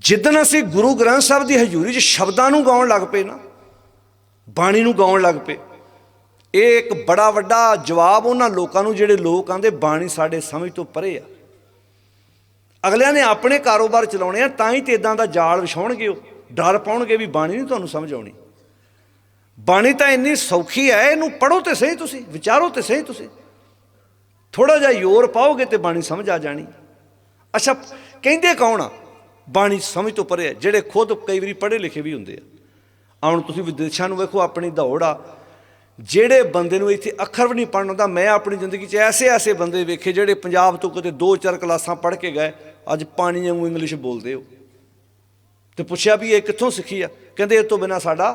ਜਿੱਦਣ ਅਸੀਂ ਗੁਰੂ ਗ੍ਰੰਥ ਸਾਹਿਬ ਦੀ ਹਜ਼ੂਰੀ 'ਚ ਸ਼ਬਦਾਂ ਨੂੰ ਗਾਉਣ ਲੱਗ ਪਏ ਨਾ, ਬਾਣੀ ਨੂੰ ਗਾਉਣ ਲੱਗ ਪਏ, ਇਹ ਇੱਕ ਬੜਾ ਵੱਡਾ ਜਵਾਬ ਉਹਨਾਂ ਲੋਕਾਂ ਨੂੰ ਜਿਹੜੇ ਲੋਕ ਆਂਦੇ ਬਾਣੀ ਸਾਡੇ ਸਮਝ ਤੋਂ ਪਰੇ ਆ। ਅਗਲਿਆਂ ਨੇ ਆਪਣੇ ਕਾਰੋਬਾਰ ਚਲਾਉਣੇ ਆ, ਤਾਂ ਹੀ ਤੇ ਇਦਾਂ ਦਾ ਜਾਲ ਵਿਛਾਉਣਗੇ ਉਹ। ਡਰ ਪਾਉਣਗੇ ਵੀ ਬਾਣੀ ਨਹੀਂ ਤੁਹਾਨੂੰ ਸਮਝ ਆਉਣੀ। ਬਾਣੀ ਤਾਂ ਇੰਨੀ ਸੌਖੀ ਹੈ, ਇਹਨੂੰ ਪੜੋ ਤੇ ਸਹੀ ਤੁਸੀਂ, ਵਿਚਾਰੋ ਤੇ ਸਹੀ ਤੁਸੀਂ। ਥੋੜਾ ਜਿਹਾ ਯੋਰ ਪਾਓਗੇ ਤੇ ਬਾਣੀ ਸਮਝ ਆ ਜਾਣੀ। ਅੱਛਾ, ਕਹਿੰਦੇ ਕੌਣ ਆ? ਬਾਣੀ ਸਮਝ ਤੋਂ ਪਰੇ ਆ ਜਿਹੜੇ ਖੁਦ ਕਈ ਵਾਰੀ ਪੜ੍ਹੇ ਲਿਖੇ ਵੀ ਹੁੰਦੇ ਆ। ਹੁਣ ਤੁਸੀਂ ਵਿਦੇਸ਼ਾਂ ਨੂੰ ਵੇਖੋ, ਆਪਣੀ ਦੌੜ ਆ। ਜਿਹੜੇ ਬੰਦੇ ਨੂੰ ਇੱਥੇ ਅੱਖਰ ਵੀ ਨਹੀਂ ਪੜਨ ਆਉਂਦਾ, ਮੈਂ ਆਪਣੀ ਜ਼ਿੰਦਗੀ 'ਚ ਐਸੇ ਐਸੇ ਬੰਦੇ ਵੇਖੇ ਜਿਹੜੇ ਪੰਜਾਬ ਤੋਂ ਕਿਤੇ ਦੋ ਚਾਰ ਕਲਾਸਾਂ ਪੜ੍ਹ ਕੇ ਗਏ, ਅੱਜ ਪਾਣੀ ਵਾਂਗੂ ਇੰਗਲਿਸ਼ ਬੋਲਦੇ ਹੋ। ਤੇ ਪੁੱਛਿਆ ਵੀ ਇਹ ਕਿੱਥੋਂ ਸਿੱਖੀ ਆ? ਕਹਿੰਦੇ ਇਹ ਤੋਂ ਬਿਨਾ ਸਾਡਾ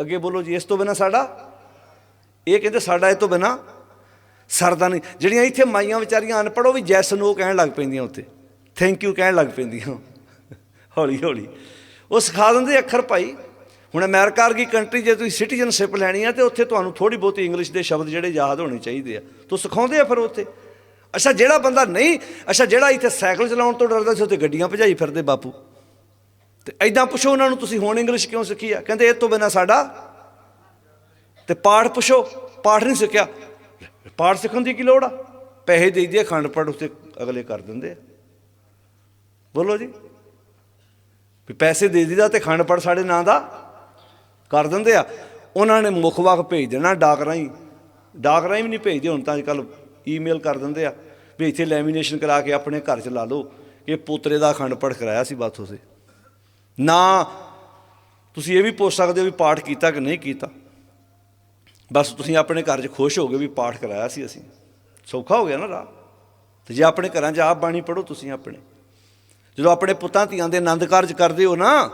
ਅੱਗੇ ਬੋਲੋ ਜੀ, ਇਸ ਤੋਂ ਬਿਨਾ ਸਾਡਾ ਇਹ ਕਹਿੰਦੇ ਸਾਡਾ ਇਹ ਤੋਂ ਬਿਨਾ ਸਰਦਾ ਨਹੀਂ। ਜਿਹੜੀਆਂ ਇੱਥੇ ਮਾਈਆਂ ਵਿਚਾਰੀਆਂ ਅਨਪੜ੍ਹ, ਉਹ ਵੀ ਜੈਸ ਨੋ ਕਹਿਣ ਲੱਗ ਪੈਂਦੀਆਂ ਉੱਤੇ ਥੈਂਕ ਯੂ ਕਹਿਣ ਲੱਗ ਪੈਂਦੀਆਂ ਹੌਲੀ ਹੌਲੀ। ਉਹ ਸਿਖਾ ਦਿੰਦੇ ਅੱਖਰ ਭਾਈ। ਹੁਣ ਅਮਰੀਕਾ ਵਰਗੀ ਕੰਟਰੀ ਜੇ ਤੁਸੀਂ ਸਿਟੀਜ਼ਨਸ਼ਿਪ ਲੈਣੀ ਆ, ਤੇ ਉੱਥੇ ਤੁਹਾਨੂੰ ਥੋੜੀ ਬਹੁਤੀ ਇੰਗਲਿਸ਼ ਦੇ ਸ਼ਬਦ ਜਿਹੜੇ ਯਾਦ ਹੋਣੇ ਚਾਹੀਦੇ ਆ। ਤੋ ਸਿਖਾਉਂਦੇ ਆ ਫਿਰ ਉੱਥੇ? ਅੱਛਾ, ਜਿਹੜਾ ਬੰਦਾ ਨਹੀਂ, ਅੱਛਾ, ਜਿਹੜਾ ਇੱਥੇ ਸਾਈਕਲ ਚਲਾਉਣ ਤੋਂ ਡਰਦਾ ਸੀ, ਉੱਥੇ ਗੱਡੀਆਂ ਭਜਾਈ ਫਿਰਦੇ ਬਾਪੂ। ਤੇ ਐਦਾਂ ਪੁੱਛੋ ਉਹਨਾਂ ਨੂੰ, ਤੁਸੀਂ ਹੁਣ ਇੰਗਲਿਸ਼ ਕਿਉਂ ਸਿੱਖੀ ਆ? ਕਹਿੰਦੇ, ਇਹ ਤੋਂ ਬਿਨਾ ਸਾਡਾ ਤੇ ਪਾਠ ਪੁੱਛੋ, ਪਾਠ ਨਹੀਂ ਸਿੱਖਿਆ। ਪਾਠ ਸਿੱਖਣ ਦੀ ਕੀ ਲੋੜ ਆ? ਪੈਸੇ ਦੇ ਦਈਏ ਖੰਡ ਪੜ ਉੱਤੇ ਅਗਲੇ ਕਰ ਦਿੰਦੇ ਆ। ਬੋਲੋ ਜੀ। ਵੀ ਪੈਸੇ ਦੇ ਦੀਦਾ ਤੇ ਖੰਡ ਪੜ ਸਾਡੇ ਨਾਂ ਦਾ ਕਰ ਦਿੰਦੇ ਆ। ਉਹਨਾਂ ਨੇ ਮੁੱਖ ਵਾਕ ਭੇਜ ਦੇਣਾ ਡਾਕ ਰਾਹੀਂ ਡਾਕ ਰਾਹੀਂ ਵੀ ਨਹੀਂ ਭੇਜਦੇ, ਹੁਣ ਤਾਂ ਅੱਜ ਕੱਲ ਈਮੇਲ ਕਰ ਦਿੰਦੇ ਆ। ਵੀ ਇੱਥੇ ਲੈਮੀਨੇਸ਼ਨ ਕਰਾ ਕੇ ਆਪਣੇ ਘਰ ਚ ਲਾ ਲਓ। ਇਹ ਪੋਤਰੇ ਦਾ ਖੰਡ ਪੜ ਕਰਾਇਆ ਸੀ ਬਾਥੋਂ ਸੇ ਨਾ, ਤੁਸੀਂ ਇਹ ਵੀ ਪੁੱਛ ਸਕਦੇ ਹੋ ਵੀ ਪਾਠ ਕੀਤਾ ਕਿ ਨਹੀਂ ਕੀਤਾ। ਬਸ ਤੁਸੀਂ ਆਪਣੇ ਘਰ 'ਚ ਖੁਸ਼ ਹੋ ਗਏ ਵੀ ਪਾਠ ਕਰਾਇਆ ਸੀ ਅਸੀਂ। ਸੌਖਾ ਹੋ ਗਿਆ ਨਾ ਰਾਹ। ਤੇ ਜੇ ਆਪਣੇ ਘਰਾਂ 'ਚ ਆਪ ਬਾਣੀ ਪੜੋ ਤੁਸੀਂ ਆਪਣੇ। ਜਦੋਂ ਆਪਣੇ ਪੁੱਤਾਂ ਧੀਆਂ ਦੇ ਆਨੰਦ ਕਾਰਜ ਕਰਦੇ ਹੋ ਨਾ,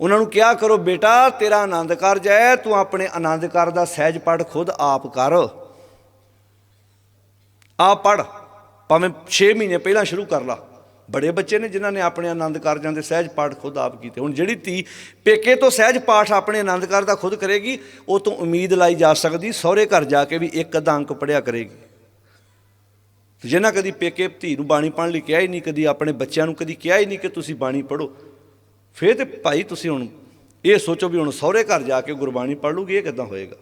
ਉਹਨਾਂ ਨੂੰ ਕਿਹਾ ਕਰੋ, ਬੇਟਾ, ਤੇਰਾ ਆਨੰਦ ਕਾਰਜ ਹੈ, ਤੂੰ ਆਪਣੇ ਆਨੰਦ ਕਾਰਜ ਦਾ ਸਹਿਜ ਪੜ ਖੁਦ ਆਪ ਕਰ। ਆਪ ਪੜ ਭਾਵੇਂ 6 ਮਹੀਨੇ ਪਹਿਲਾਂ ਸ਼ੁਰੂ ਕਰ ਲਾ। ਬੜੇ ਬੱਚੇ ਨੇ ਜਿਨ੍ਹਾਂ ਨੇ ਆਪਣੇ ਆਨੰਦ ਕਾਰਜਾਂ ਦੇ ਸਹਿਜ ਪਾਠ ਖੁਦ ਆਪ ਕੀਤੇ। ਹੁਣ ਜਿਹੜੀ ਧੀ ਪੇਕੇ ਤੋਂ ਸਹਿਜ ਪਾਠ ਆਪਣੇ ਆਨੰਦ ਕਾਰਜ ਦਾ ਖੁਦ ਕਰੇਗੀ, ਉਹ ਤੋਂ ਉਮੀਦ ਲਾਈ ਜਾ ਸਕਦੀ, ਸਹੁਰੇ ਘਰ ਜਾ ਕੇ ਵੀ ਇੱਕ ਅੱਧਾ ਅੰਕ ਪੜਿਆ ਕਰੇਗੀ। ਜਿਨ੍ਹਾਂ ਕਦੀ ਪੇਕੇ ਧੀ ਨੂੰ ਬਾਣੀ ਪੜ੍ਹਨ ਲਈ ਕਿਹਾ ਹੀ ਨਹੀਂ, ਕਦੀ ਆਪਣੇ ਬੱਚਿਆਂ ਨੂੰ ਕਦੀ ਕਿਹਾ ਹੀ ਨਹੀਂ ਕਿ ਤੁਸੀਂ ਬਾਣੀ ਪੜੋ ਫੇਰ ਤੇ ਭਾਈ ਤੁਸੀਂ ਹੁਣ ਇਹ ਸੋਚੋ ਵੀ ਹੁਣ ਸਹੁਰੇ ਘਰ ਜਾ ਕੇ ਗੁਰਬਾਣੀ ਪੜ੍ਹ ਲੂਗੀ, ਇਹ ਕਿਦਾਂ ਹੋਏਗਾ?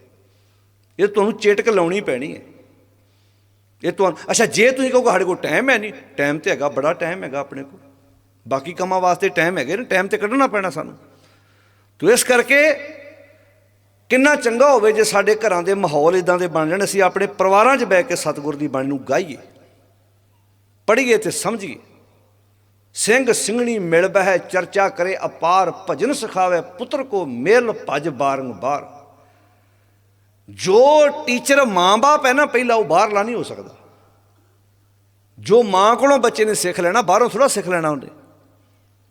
ਇਹ ਤੁਹਾਨੂੰ ਚੇਟਕ ਲਾਉਣੀ ਪੈਣੀ ਹੈ। ਇਹ ਤੁਹਾਨੂੰ ਅੱਛਾ, ਜੇ ਤੁਸੀਂ ਕਹੋਗੇ ਸਾਡੇ ਕੋਲ ਟਾਈਮ ਹੈ ਨਹੀਂ ਟਾਈਮ ਤੇ ਹੈਗਾ, ਬੜਾ ਟਾਈਮ ਹੈਗਾ ਆਪਣੇ ਕੋਲ। ਬਾਕੀ ਕੰਮਾਂ ਵਾਸਤੇ ਟਾਈਮ ਹੈਗੇ ਨੇ ਟਾਈਮ ਤੇ ਕੱਢਣਾ ਪੈਣਾ ਸਾਨੂੰ। ਤੋ ਇਸ ਕਰਕੇ ਕਿੰਨਾ ਚੰਗਾ ਹੋਵੇ ਜੇ ਸਾਡੇ ਘਰਾਂ ਦੇ ਮਾਹੌਲ ਇਦਾਂ ਦੇ ਬਣ ਜਾਣ, ਅਸੀਂ ਆਪਣੇ ਪਰਿਵਾਰਾਂ 'ਚ ਬੈ ਕੇ ਸਤਿਗੁਰ ਦੀ ਬਾਣੀ ਨੂੰ ਗਾਈਏ। ਪੜ੍ਹੀਏ ਤੇ ਸਮਝੀਏ। ਸਿੰਘ ਸਿੰਘਣੀ ਮਿਲ ਬਹਿ ਚਰਚਾ ਕਰੇ ਅਪਾਰ, ਭਜਨ ਸਿਖਾਵੇ ਪੁੱਤਰ ਕੋ ਮੇਲ ਭਜ ਬਾਰੰਬਾਰ। ਜੋ ਟੀਚਰ ਮਾਂ-ਬਾਪ ਹੈ ਨਾ, ਪਹਿਲਾਂ ਉਹ ਬਾਹਰਲਾ ਨਹੀਂ ਹੋ ਸਕਦਾ। ਜੋ ਮਾਂ ਕੋਲੋਂ ਬੱਚੇ ਨੇ ਸਿੱਖ ਲੈਣਾ, ਬਾਹਰੋਂ ਥੋੜਾ ਸਿੱਖ ਲੈਣਾ ਉਹਨੇ।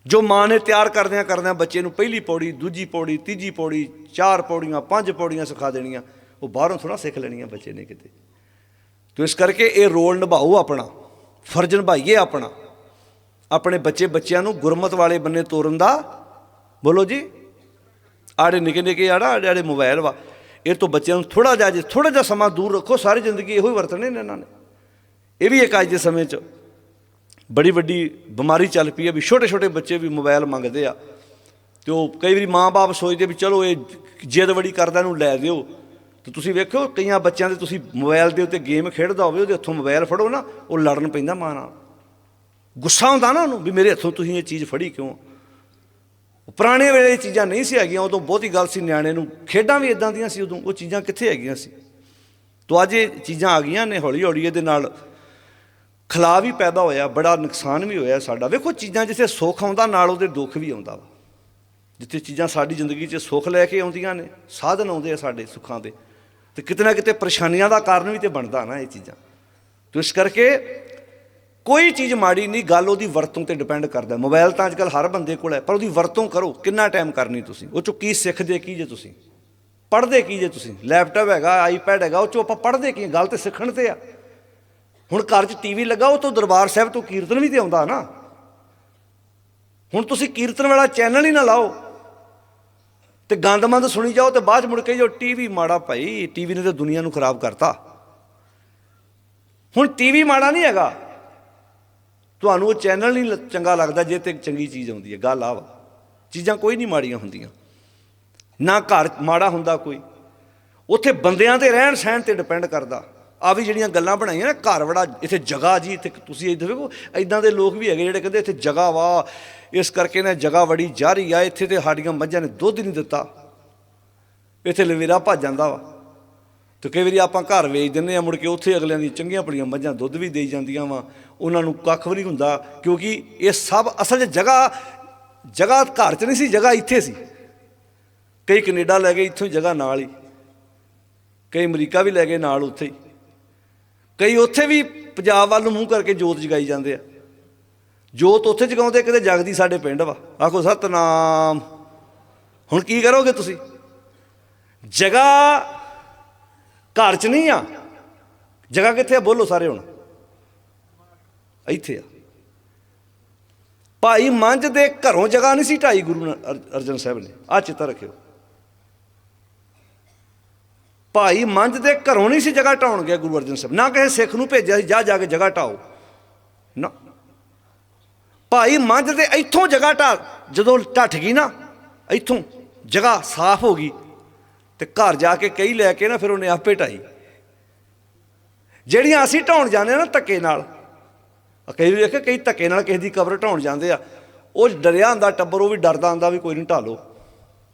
ਜੋ ਮਾਂ ਨੇ ਤਿਆਰ ਕਰਦਿਆਂ ਕਰਦਿਆਂ ਬੱਚੇ ਨੂੰ ਪਹਿਲੀ ਪੌੜੀ, ਦੂਜੀ ਪੌੜੀ, ਤੀਜੀ ਪੌੜੀ, ਚਾਰ ਪੌੜੀਆਂ, ਪੰਜ ਪੌੜੀਆਂ ਸਿਖਾ ਦੇਣੀਆਂ, ਉਹ ਬਾਹਰੋਂ ਥੋੜਾ ਸਿੱਖ ਲੈਣੀਆਂ ਬੱਚੇ ਨੇ ਕਿਤੇ। ਤੋ ਇਸ ਕਰਕੇ ਇਹ ਰੋਲ ਨਿਭਾਓ ਆਪਣਾ। ਫਰਜ਼ ਨਿਭਾਈਏ ਆਪਣਾ। ਆਪਣੇ ਬੱਚੇ ਬੱਚਿਆਂ ਨੂੰ ਗੁਰਮਤ ਵਾਲੇ ਬੰਨੇ ਤੋਰਨ ਦਾ। ਬੋਲੋ ਜੀ। ਆੜੇ ਨਿੱਕੇ ਨਿੱਕੇ ਆੜਾ, ਆੜੇ ਆੜੇ ਮੋਬਾਈਲ ਵਾ। ਇਹ ਤੋਂ ਬੱਚਿਆਂ ਨੂੰ ਥੋੜਾ ਜਿਹਾ ਜੇ ਥੋੜਾ ਜਿਹਾ ਸਮਾਂ ਦੂਰ ਰੱਖੋ। ਸਾਰੀ ਜ਼ਿੰਦਗੀ ਇਹੋ ਹੀ ਵਰਤਣੇ ਨੇ ਇਹਨਾਂ ਨੇ। ਇਹ ਵੀ ਇੱਕ ਅੱਜ ਦੇ ਸਮੇਂ 'ਚ ਬੜੀ ਵੱਡੀ ਬਿਮਾਰੀ ਚੱਲ ਪਈ ਹੈ ਵੀ ਛੋਟੇ ਛੋਟੇ ਬੱਚੇ ਵੀ ਮੋਬਾਈਲ ਮੰਗਦੇ ਆ। ਤੇ ਉਹ ਕਈ ਵਾਰੀ ਮਾਂ-ਬਾਪ ਸੋਚਦੇ ਵੀ ਚਲੋ ਇਹ ਜਿੱਦ ਬੜੀ ਕਰਦਾ ਇਹਨੂੰ ਲੈ ਦਿਓ। ਤੇ ਤੁਸੀਂ ਵੇਖਿਓ, ਕਈਆਂ ਬੱਚਿਆਂ ਦੇ ਤੁਸੀਂ ਮੋਬਾਈਲ ਦੇ ਉੱਤੇ ਗੇਮ ਖੇਡਦਾ ਹੋਵੇ, ਉਹਦੇ ਹੱਥੋਂ ਮੋਬਾਈਲ ਫੜੋ ਨਾ, ਉਹ ਲੜਨ ਪੈਂਦਾ ਮਾਂ ਨਾਲ। ਗੁੱਸਾ ਹੁੰਦਾ ਨਾ ਉਹਨੂੰ ਵੀ ਮੇਰੇ ਹੱਥੋਂ ਤੁਸੀਂ ਇਹ ਚੀਜ਼ ਫੜੀ ਕਿਉਂ? ਪੁਰਾਣੇ ਵੇਲੇ ਇਹ ਚੀਜ਼ਾਂ ਨਹੀਂ ਸੀ ਹੈਗੀਆਂ, ਉਦੋਂ ਬਹੁਤੀ ਗੱਲ ਸੀ ਨਿਆਣੇ ਨੂੰ। ਖੇਡਾਂ ਵੀ ਇਦਾਂ ਦੀਆਂ ਸੀ ਉਦੋਂ, ਉਹ ਚੀਜ਼ਾਂ ਕਿੱਥੇ ਹੈਗੀਆਂ ਸੀ? ਤੋ ਅੱਜ ਇਹ ਚੀਜ਼ਾਂ ਆ ਗਈਆਂ ਨੇ ਹੌਲੀ ਹੌਲੀ ਇਹਦੇ ਨਾਲ ਖਲਾ ਵੀ ਪੈਦਾ ਹੋਇਆ, ਬੜਾ ਨੁਕਸਾਨ ਵੀ ਹੋਇਆ ਸਾਡਾ। ਵੇਖੋ ਚੀਜ਼ਾਂ ਜਿੱਥੇ ਸੁੱਖ ਆਉਂਦਾ, ਨਾਲ ਉਹਦੇ ਦੁੱਖ ਵੀ ਆਉਂਦਾ ਵਾ। ਜਿੱਥੇ ਚੀਜ਼ਾਂ ਸਾਡੀ ਜ਼ਿੰਦਗੀ 'ਚ ਸੁੱਖ ਲੈ ਕੇ ਆਉਂਦੀਆਂ ਨੇ, ਸਾਧਨ ਆਉਂਦੇ ਆ ਸਾਡੇ ਸੁੱਖਾਂ ਦੇ। ਤੇ ਕਿਤੇ ਨਾ ਕਿਤੇ ਪਰੇਸ਼ਾਨੀਆਂ ਦਾ ਕਾਰਨ ਵੀ ਤੇ ਬਣਦਾ ਨਾ ਇਹ ਚੀਜ਼ਾਂ। ਤੋ ਇਸ ਕਰਕੇ ਕੋਈ ਚੀਜ਼ ਮਾੜੀ ਨਹੀਂ, ਗੱਲ ਉਹਦੀ ਵਰਤੋਂ ਤੇ ਡਿਪੈਂਡ ਕਰਦਾ। ਮੋਬਾਈਲ ਤਾਂ ਅੱਜਕੱਲ ਹਰ ਬੰਦੇ ਕੋਲ ਹੈ, ਪਰ ਉਹਦੀ ਵਰਤੋਂ ਕਰੋ, ਕਿੰਨਾ ਟਾਈਮ ਕਰਨੀ ਤੁਸੀਂ? ਉਹ ਚੋਂ ਕੀ ਸਿੱਖਦੇ, ਕੀ ਜੇ ਤੁਸੀਂ? ਪੜ੍ਹਦੇ ਕੀ ਜੇ ਤੁਸੀਂ? ਲੈਪਟਾਪ ਹੈਗਾ ਆਈਪੈਡ ਹੈਗਾ, ਉਹ ਚੋਂ ਆਪਾਂ ਪੜ੍ਹਦੇ ਕੀ? ਗੱਲ ਤੇ ਸਿੱਖਣ ਤੇ ਆ। ਹੁਣ ਘਰ 'ਚ ਟੀਵੀ ਲੱਗਾ, ਉਹ ਤੋਂ ਦਰਬਾਰ ਸਾਹਿਬ ਤੋਂ ਕੀਰਤਨ ਵੀ ਤੇ ਆਉਂਦਾ ਨਾ। ਹੁਣ ਤੁਸੀਂ ਕੀਰਤਨ ਵਾਲਾ ਚੈਨਲ ਹੀ ਨਾ ਲਾਓ। ਤੇ ਗੰਦਮੰਦ ਸੁਣੀ ਜਾਓ ਤੇ ਬਾਅਦ 'ਚ ਮੁੜ ਕੇ ਜੋ ਟੀਵੀ ਮਾੜਾ ਭਾਈ, ਟੀਵੀ ਨੇ ਤਾਂ ਦੁਨੀਆ ਨੂੰ ਖਰਾਬ ਕਰਤਾ। ਹੁਣ ਟੀਵੀ ਮਾੜਾ ਨਹੀਂ ਹੈਗਾ। ਤੁਹਾਨੂੰ ਉਹ ਚੈਨਲ ਨਹੀਂ ਚੰਗਾ ਲੱਗਦਾ ਜੇ ਤੇ ਚੰਗੀ ਚੀਜ਼ ਆਉਂਦੀ ਹੈ। ਗੱਲ ਆ ਚੀਜ਼ਾਂ ਕੋਈ ਨਹੀਂ ਮਾੜੀਆਂ ਹੁੰਦੀਆਂ। ਨਾ ਘਰ ਮਾੜਾ ਹੁੰਦਾ ਕੋਈ। ਉੱਥੇ ਬੰਦਿਆਂ ਦੇ ਰਹਿਣ ਸਹਿਣ ਤੇ ਡਿਪੈਂਡ ਕਰਦਾ। ਆ ਵੀ ਜਿਹੜੀਆਂ ਗੱਲਾਂ ਬਣਾਈਆਂ ਨਾ, ਘਰ ਬੜਾ, ਇੱਥੇ ਜਗ੍ਹਾ ਜੀ, ਇੱਥੇ ਤੁਸੀਂ ਇੱਥੇ ਵੇਖੋ ਐਦਾਂ ਦੇ ਲੋਕ ਵੀ ਹੈਗੇ ਜਿਹੜੇ ਕਹਿੰਦੇ ਇੱਥੇ ਜਗ੍ਹਾ ਵਾ, ਇਸ ਕਰਕੇ ਨਾ ਜਗ੍ਹਾ ਬੜੀ ਜਾਰੀ ਆ, ਇੱਥੇ ਤੇ ਸਾਡੀਆਂ ਮੱਝਾਂ ਨੇ ਦੁੱਧ ਨਹੀਂ ਦਿੱਤਾ। ਇੱਥੇ ਲਵੇਰਾ ਭੱਜ ਜਾਂਦਾ ਵਾ। ਤੇ ਕਈ ਵਾਰੀ ਆਪਾਂ ਘਰ ਵੇਚ ਦਿੰਦੇ ਆ, ਮੁੜ ਕੇ ਉੱਥੇ ਅਗਲਿਆਂ ਦੀ ਚੰਗੀਆਂ ਪੜੀਆਂ ਮੱਝਾਂ ਦੁੱਧ ਵੀ ਦੇਈ ਜਾਂਦੀਆਂ ਵਾ, ਉਹਨਾਂ ਨੂੰ ਕੱਖ ਵੀ ਨਹੀਂ ਹੁੰਦਾ, ਕਿਉਂਕਿ ਇਹ ਸਭ ਅਸਲ 'ਚ ਜਗ੍ਹਾ ਜਗ੍ਹਾ ਘਰ 'ਚ ਨਹੀਂ ਸੀ, ਜਗ੍ਹਾ ਇੱਥੇ ਸੀ। ਕਈ ਕੈਨੇਡਾ ਲੈ ਗਏ, ਇੱਥੋਂ ਹੀ ਜਗ੍ਹਾ ਨਾਲ ਹੀ। ਕਈ ਅਮਰੀਕਾ ਵੀ ਲੈ ਗਏ ਨਾਲ ਉੱਥੇ ਹੀ। ਕਈ ਉੱਥੇ ਵੀ ਪੰਜਾਬ ਵੱਲ ਨੂੰ ਮੂੰਹ ਕਰਕੇ ਜੋਤ ਜਗਾਈ ਜਾਂਦੇ ਆ। ਜੋਤ ਉੱਥੇ ਜਗਾਉਂਦੇ ਕਿਤੇ ਜਗਦੀ ਸਾਡੇ ਪਿੰਡ ਵਾ। ਆਖੋ, ਸਤਨਾਮ। ਹੁਣ ਕੀ ਕਰੋਗੇ ਤੁਸੀਂ? ਜਗ੍ਹਾ ਘਰ 'ਚ ਨਹੀਂ ਆ। ਜਗ੍ਹਾ ਕਿੱਥੇ ਆ? ਬੋਲੋ ਸਾਰੇ ਹੁਣ। ਇੱਥੇ ਆ। ਭਾਈ ਮੰਝ ਦੇ ਘਰੋਂ ਜਗ੍ਹਾ ਨਹੀਂ ਸੀ ਢਾਈ ਗੁਰੂ ਅਰਜਨ ਸਾਹਿਬ ਨੇ। ਆ ਚਿੱਤਾ ਰੱਖਿਓ। ਭਾਈ ਮੰਝ ਦੇ ਘਰੋਂ ਨਹੀਂ ਸੀ ਜਗ੍ਹਾ ਢਾਉਣ ਗਿਆ ਗੁਰੂ ਅਰਜਨ ਸਾਹਿਬ। ਨਾ ਕਿਸੇ ਸਿੱਖ ਨੂੰ ਭੇਜਿਆ ਸੀ, ਜਾ ਜਾ ਕੇ ਜਗ੍ਹਾ ਢਾਓ। ਨਾ। ਭਾਈ ਮੰਝ ਦੇ ਇੱਥੋਂ ਜਗ੍ਹਾ ਢਾ, ਜਦੋਂ ਢੱਠ ਗਈ ਨਾ, ਇੱਥੋਂ ਜਗ੍ਹਾ ਸਾਫ਼ ਹੋ ਗਈ ਤੇ ਘਰ ਜਾ ਕੇ ਕਈ ਲੈ ਕੇ ਨਾ ਫਿਰ ਉਹਨੇ ਆਪੇ ਢਾਈ। ਜਿਹੜੀਆਂ ਅਸੀਂ ਢਾਉਣ ਜਾਂਦੇ ਆ ਨਾ ਧੱਕੇ ਨਾਲ ਕਈ ਵੇਖ, ਕਈ ਧੱਕੇ ਨਾਲ ਕਿਸੇ ਦੀ ਕਬਰ ਢਾਉਣ ਜਾਂਦੇ ਆ, ਉਹ ਡਰਿਆ ਹੁੰਦਾ ਟੱਬਰ, ਉਹ ਵੀ ਡਰਦਾ ਹੁੰਦਾ ਵੀ ਕੋਈ ਨਹੀਂ ਢਾਲੋ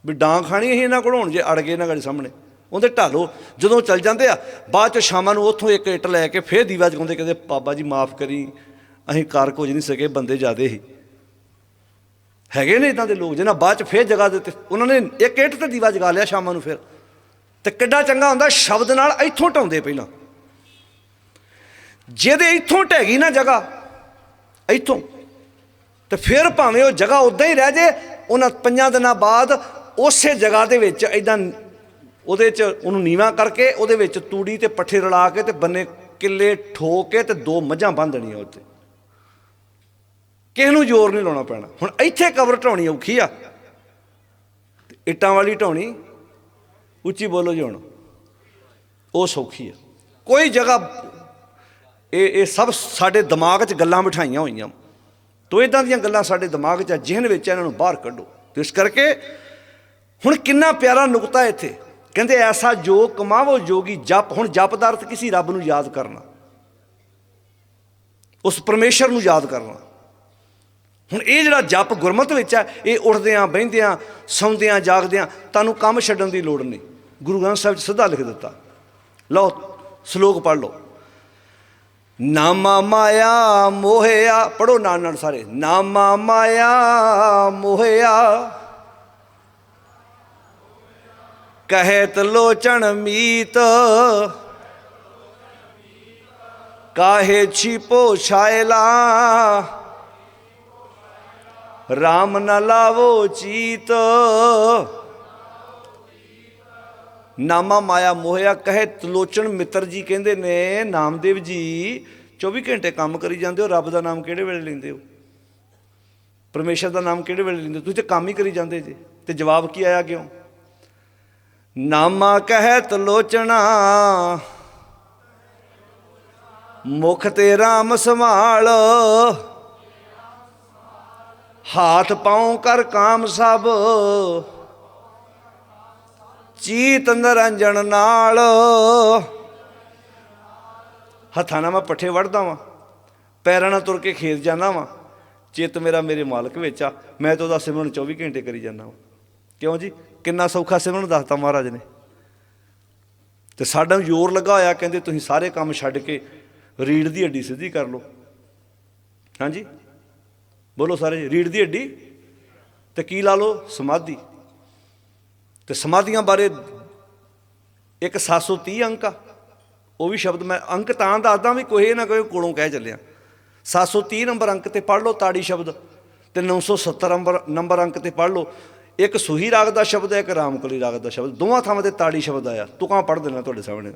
ਵੀ ਡਾਂ ਖਾਣੀ ਅਸੀਂ ਇਹਨਾਂ ਕੋਲ, ਹੁਣ ਜੇ ਅੜ ਗਏ ਇਹਨਾਂ ਗਾੜੀ ਸਾਹਮਣੇ। ਉਹਦੇ ਢਾਲੋ ਜਦੋਂ ਚੱਲ ਜਾਂਦੇ ਆ, ਬਾਅਦ ਚ ਸ਼ਾਮਾਂ ਨੂੰ ਉੱਥੋਂ ਇੱਕ ਇੱਟ ਲੈ ਕੇ ਫੇਰ ਦੀਵਾ ਜਗਾਉਂਦੇ ਕਹਿੰਦੇ, ਬਾਬਾ ਜੀ, ਮਾਫ ਕਰੀ, ਅਸੀਂ ਕਰ ਕੁਝ ਨਹੀਂ ਸਕੇ ਬੰਦੇ ਜ਼ਿਆਦੇ ਹੀ ਹੈਗੇ ਨੇ ਇਦਾਂ ਦੇ ਲੋਕ, ਜਿਹਨਾਂ ਬਾਅਦ ਚ ਫੇਰ ਜਗਾ ਦਿੱਤੇ ਉਹਨਾਂ ਨੇ ਇੱਕ ਇੱਟ ਤੇ ਦੀਵਾ ਜਗਾ ਲਿਆ ਸ਼ਾਮਾਂ ਨੂੰ ਫਿਰ। ਤੇ ਕਿੱਡਾ ਚੰਗਾ ਹੁੰਦਾ, ਸ਼ਬਦ ਨਾਲ ਇੱਥੋਂ ਢਾਉਂਦੇ ਪਹਿਲਾਂ। ਜਿਹਦੇ ਇੱਥੋਂ ਢਹਿ ਨਾ ਜਗ੍ਹਾ, ਇੱਥੋਂ। ਤੇ ਫਿਰ ਭਾਵੇਂ ਉਹ ਜਗ੍ਹਾ ਉਦਾਂ ਹੀ ਰਹਿ ਜੇ, ਉਹਨਾਂ ਪੰਜਾਂ ਦਿਨਾਂ ਬਾਅਦ ਉਸੇ ਜਗ੍ਹਾ ਦੇ ਵਿੱਚ ਇਦਾਂ ਉਹਦੇ 'ਚ ਉਹਨੂੰ ਨੀਵਾ ਕਰਕੇ ਉਹਦੇ ਵਿੱਚ ਤੂੜੀ ਤੇ ਪੱਠੇ ਰਲਾ ਕੇ ਤੇ ਬੰਨੇ ਕਿੱਲੇ ਠੋ ਕੇ ਤੇ ਦੋ ਮੱਝਾਂ ਬੰਨ ਦੇਣੀਆਂ ਉੱਤੇ ਕਿਸੇ ਨੂੰ ਜ਼ੋਰ ਨਹੀਂ ਲਾਉਣਾ ਪੈਣਾ। ਹੁਣ ਇੱਥੇ ਕਬਰ ਢਾਉਣੀ ਔਖੀ ਆ। ਇੱਟਾਂ ਵਾਲੀ ਢਾਉਣੀ ਉੱਚੀ ਬੋਲੋ ਜੀ ਹੁਣ ਉਹ ਸੌਖੀ ਆ। ਕੋਈ ਜਗ੍ਹਾ ਇਹ ਇਹ ਸਭ ਸਾਡੇ ਦਿਮਾਗ 'ਚ ਗੱਲਾਂ ਬਿਠਾਈਆਂ ਹੋਈਆਂ। ਤੋ ਇਦਾਂ ਦੀਆਂ ਗੱਲਾਂ ਸਾਡੇ ਦਿਮਾਗ 'ਚ ਆ, ਜਿਹਨ ਵਿੱਚ ਇਹਨਾਂ ਨੂੰ ਬਾਹਰ ਕੱਢੋ। ਤੇ ਇਸ ਕਰਕੇ ਹੁਣ ਕਿੰਨਾ ਪਿਆਰਾ ਨੁਕਤਾ ਇੱਥੇ। ਕਹਿੰਦੇ ਐਸਾ ਜੋ ਕਮਾਵੋ ਜੋਗੀ ਜਪ, ਹੁਣ ਜਪ ਦਾ ਅਰਥ ਕਿਸੇ ਰੱਬ ਨੂੰ ਯਾਦ ਕਰਨਾ। ਉਸ ਪਰਮੇਸ਼ਰ ਨੂੰ ਯਾਦ ਕਰਨਾ। ਹੁਣ ਇਹ ਜਿਹੜਾ ਜਪ ਗੁਰਮਤ ਵਿੱਚ ਹੈ, ਇਹ ਉੱਠਦਿਆਂ, ਬਹਿੰਦਿਆਂ, ਸੌਂਦਿਆਂ, ਜਾਗਦਿਆਂ, ਤੁਹਾਨੂੰ ਕੰਮ ਛੱਡਣ ਦੀ ਲੋੜ ਨਹੀਂ। ਗੁਰੂ ਗ੍ਰੰਥ ਸਾਹਿਬ 'ਚ ਸਿੱਧਾ ਲਿਖ ਦਿੱਤਾ। ਲਓ, ਸ਼ਲੋਕ ਪੜ੍ਹ ਲਓ। ਨਾਮਾ ਮਾਇਆ ਮੋਹਿਆ ਪੜੋ ਨਾਲ ਨਾਲ ਸਾਰੇ। ਨਾਮਾ ਮਾਇਆ ਮੋਹਿਆ ਕਹਿਤ ਲੋਚਣ ਮੀਤ। ਕਾਹੇ ਛਿਪੋ ਛਾਇਲਾ। RAM ਨ ਲਾਵੋ ਚੀਤ। ਨਾਮਾ ਮਾਇਆ ਮੋਹਿਆ ਕਹੇ ਤਲੋਚਣ ਮਿੱਤਰ ਜੀ ਕਹਿੰਦੇ ਨੇ, ਨਾਮਦੇਵ ਜੀ 24 ਘੰਟੇ ਕੰਮ ਕਰੀ ਜਾਂਦੇ ਹੋ, ਰੱਬ ਦਾ ਨਾਮ ਕਿਹੜੇ ਵੇਲੇ ਲੈਂਦੇ ਹੋ? ਪਰਮੇਸ਼ਰ ਦਾ ਨਾਮ ਕਿਹੜੇ ਵੇਲੇ ਲੈਂਦੇ ਹੋ? ਤੁਸੀਂ ਤੇ ਕੰਮ ਹੀ ਕਰੀ ਜਾਂਦੇ ਜੇ, ਤੇ ਜਵਾਬ ਕੀ ਆਇਆ ਕਿਉਂ? ਨਾਮਾ ਕਹੈ ਤਲੋਚਣਾ ਮੁਖ ਤੇ RAM ਸੰਭਾਲ। ਹਾਥ ਪਾਉ ਕਰ ਕਾਮ ਸਭ। ਚੀਤ ਨਰੰਜਨ ਨਾਲ। ਹੱਥਾਂ ਨਾਲ ਮੈਂ ਪੱਠੇ ਵੜਦਾ ਵਾਂ। ਪੈਰਾਂ ਨਾਲ ਤੁਰ ਕੇ ਖੇਤ ਜਾਂਦਾ ਵਾਂ। ਚਿੱਤ ਮੇਰਾ ਮੇਰੇ ਮਾਲਕ ਵਿੱਚ ਆ। ਮੈਂ ਤਾਂ ਉਹਦਾ ਸਿਮਰਨ 24 ਘੰਟੇ ਕਰੀ ਜਾਂਦਾ ਵਾਂ। ਕਿਉਂ ਜੀ? ਕਿੰਨਾ ਸੌਖਾ ਸਿਮਰਨ ਦੱਸਤਾ ਮਹਾਰਾਜ ਨੇ। ਤੇ ਸਾਡਾ ਜ਼ੋਰ ਲੱਗਾ ਹੋਇਆ, ਕਹਿੰਦੇ ਤੁਸੀਂ ਸਾਰੇ ਕੰਮ ਛੱਡ ਕੇ ਰੀੜ ਦੀ ਹੱਡੀ ਸਿੱਧੀ ਕਰ ਲਓ। ਹਾਂਜੀ? ਬੋਲੋ ਸਾਰੇ ਰੀੜ ਦੀ ਹੱਡੀ। ਤੇ ਕੀ ਲਾ ਲਓ? ਸਮਾਧੀ। ਤੇ ਸਮਾਧੀਆਂ ਬਾਰੇ ਇੱਕ 730 ਅੰਕ ਆ। ਉਹ ਵੀ ਸ਼ਬਦ ਮੈਂ ਅੰਕ ਤਾਂ ਦੱਸਦਾ ਵੀ ਕੋਈ ਨਾ ਕੋਈ ਕੋਲੋਂ ਕਹਿ ਚੱਲਿਆ। 730 ਨੰਬਰ ਅੰਕ ਤੇ ਪੜ੍ਹ ਲਓ ਤਾੜੀ ਸ਼ਬਦ। ਤੇ 970 ਨੰਬਰ ਨੰਬਰ ਅੰਕ ਤੇ ਪੜ੍ਹ ਲਓ। ਇੱਕ ਸੁਹੀ ਰਾਗ ਦਾ ਸ਼ਬਦ ਹੈ, ਇੱਕ ਰਾਮਕਲੀ ਰਾਗ ਦਾ ਸ਼ਬਦ। ਦੋਵਾਂ ਥਾਵਾਂ ਤੇ ਤਾੜੀ ਸ਼ਬਦ ਆਇਆ। ਤੁਕਾਂ ਪੜ੍ਹ ਦੇਣਾ ਤੁਹਾਡੇ ਸਾਹਮਣੇ?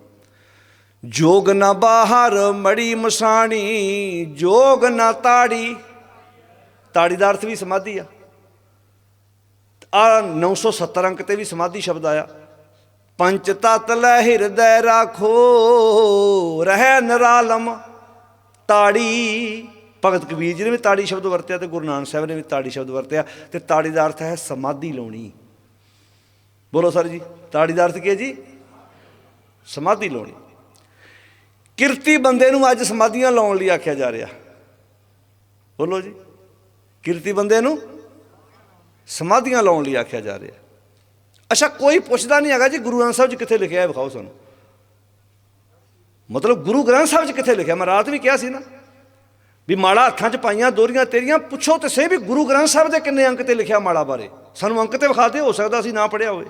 ਜੋਗ ਨਾ ਬਾਹਰ ਮੜੀ ਮਸਾਣੀ, ਜੋਗ ਨਾ ਤਾੜੀ। ਤਾੜੀ ਦਾ ਅਰਥ ਵੀ ਸਮਾਧੀ ਆ। ਆ 970 ਅੰਕ ਤੇ ਵੀ ਸਮਾਧੀ ਸ਼ਬਦ ਆਇਆ। ਪੰਚ ਤਤ ਲੈ ਹਿਰਦੈ ਰਾਖੋ, ਰਹਿ ਨਰਾਲਮ ਤਾੜੀ। ਭਗਤ ਕਬੀਰ ਜੀ ਨੇ ਵੀ ਤਾੜੀ ਸ਼ਬਦ ਵਰਤਿਆ ਤੇ ਗੁਰੂ ਨਾਨਕ ਸਾਹਿਬ ਨੇ ਵੀ ਤਾੜੀ ਸ਼ਬਦ ਵਰਤਿਆ ਤੇ ਤਾੜੀ ਦਾ ਅਰਥ ਹੈ ਸਮਾਧੀ ਲਾਉਣੀ। ਬੋਲੋ ਸਰ ਜੀ, ਤਾੜੀ ਦਾ ਅਰਥ ਕੀ ਹੈ ਜੀ? ਸਮਾਧੀ ਲਾਉਣੀ। ਕਿਰਤੀ ਬੰਦੇ ਨੂੰ ਅੱਜ ਸਮਾਧੀਆਂ ਲਾਉਣ ਲਈ ਆਖਿਆ ਜਾ ਰਿਹਾ। ਬੋਲੋ ਜੀ, ਕਿਰਤੀ ਬੰਦੇ ਨੂੰ ਸਮਾਧੀਆਂ ਲਾਉਣ ਲਈ ਆਖਿਆ ਜਾ ਰਿਹਾ। ਅੱਛਾ, ਕੋਈ ਪੁੱਛਦਾ ਨਹੀਂ ਹੈਗਾ ਜੀ, ਗੁਰੂ ਗ੍ਰੰਥ ਸਾਹਿਬ 'ਚ ਕਿੱਥੇ ਲਿਖਿਆ ਹੈ, ਵਿਖਾਓ ਸਾਨੂੰ। ਮਤਲਬ ਗੁਰੂ ਗ੍ਰੰਥ ਸਾਹਿਬ 'ਚ ਕਿੱਥੇ ਲਿਖਿਆ? ਮੈਂ ਰਾਤ ਵੀ ਕਿਹਾ ਸੀ ਨਾ। ਵੀ ਮਾਲਾ ਹੱਥਾਂ 'ਚ ਪਾਈਆਂ, ਦੋਰੀਆਂ ਤੇਰੀਆਂ, ਪੁੱਛੋ ਤੇ ਸੇ ਵੀ ਗੁਰੂ ਗ੍ਰੰਥ ਸਾਹਿਬ ਦੇ ਕਿੰਨੇ ਅੰਕ ਤੇ ਲਿਖਿਆ ਮਾਲਾ ਬਾਰੇ। ਸਾਨੂੰ ਅੰਕ ਤੇ ਵਿਖਾ ਦੇ ਹੋ ਸਕਦਾ ਅਸੀਂ ਨਾ ਪੜਿਆ ਹੋਵੇ।